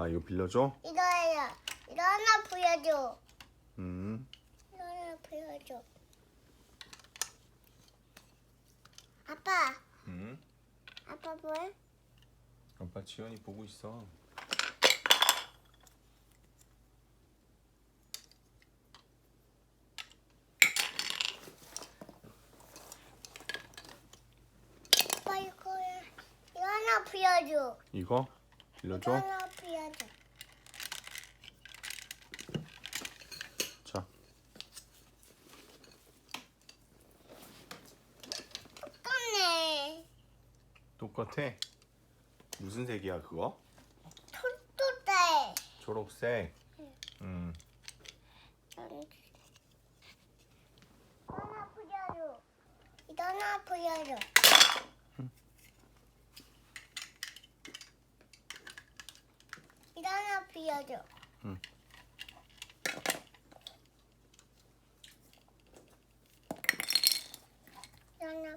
아 이거 빌려줘? 이거예요. 이거 하나 보여줘. 음. 이거 하나 보여줘. 아빠, 음. 아빠 뭐해? 아빠 지연이 보고 있어. 아빠 이거야. 이거 하나 보여줘. 이거 이거 빌려줘? 하나 보여줘. 자. 똑같네. 똑같아. 무슨 색이야 그거? 똘똘해. 초록색. 음. 이거 하나 보여줘. 이거 하나 보여줘. 보여줘. 응.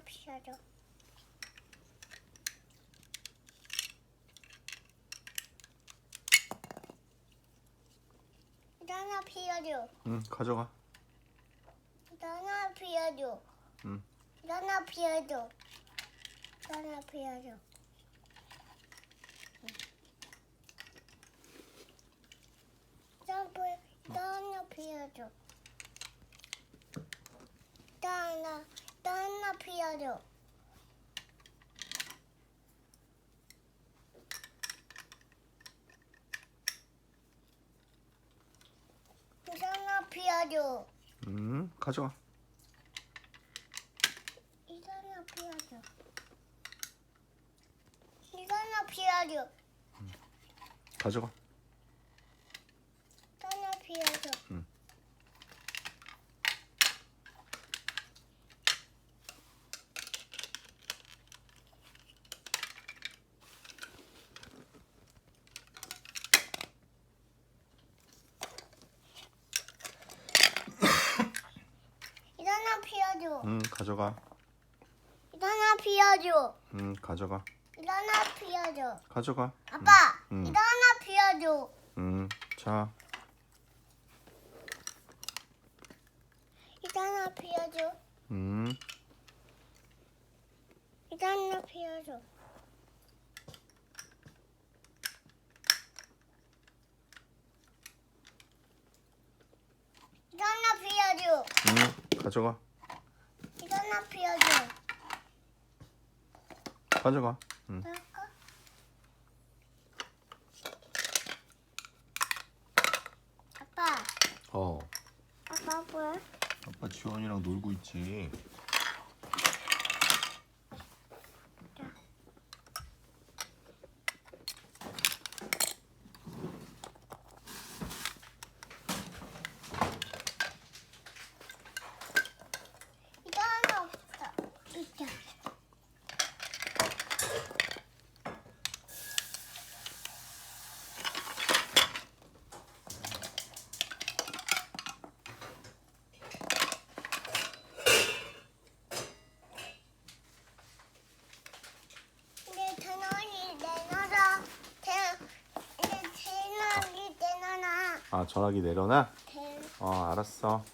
하나. 이거 하나 보여줘. 응 가져가. 하나 보여줘. 응. 하나. 이거 하나 보여줘. 이거 보여- 이거 하나 보여줘. 이거 하나, 이거 이거 하나 보여줘. 음. 이거 하나 보여줘. 이거 하나 보여줘. 가져가. 이거 하나 보여줘. 응. 이거 하나 보여줘. 음 가져가. 이거 하나 보여줘. 음 가져가. 하나 보여줘. 가져가. 아빠, 보여줘. 음. 자. 이거 하나 보여줘. 음. 이거 하나 보여줘. 이거 하나 보여줘. 음 가져가. 하나 보여줘. 가져가. 음. 할까? 아빠, 어. 아빠 뭐야? 아빠 지원이랑 놀고 있지. 이거 하나 없어. 내놔라. 전원이 내놔라. 아 전화기 내려놔? 대, 어 알았어.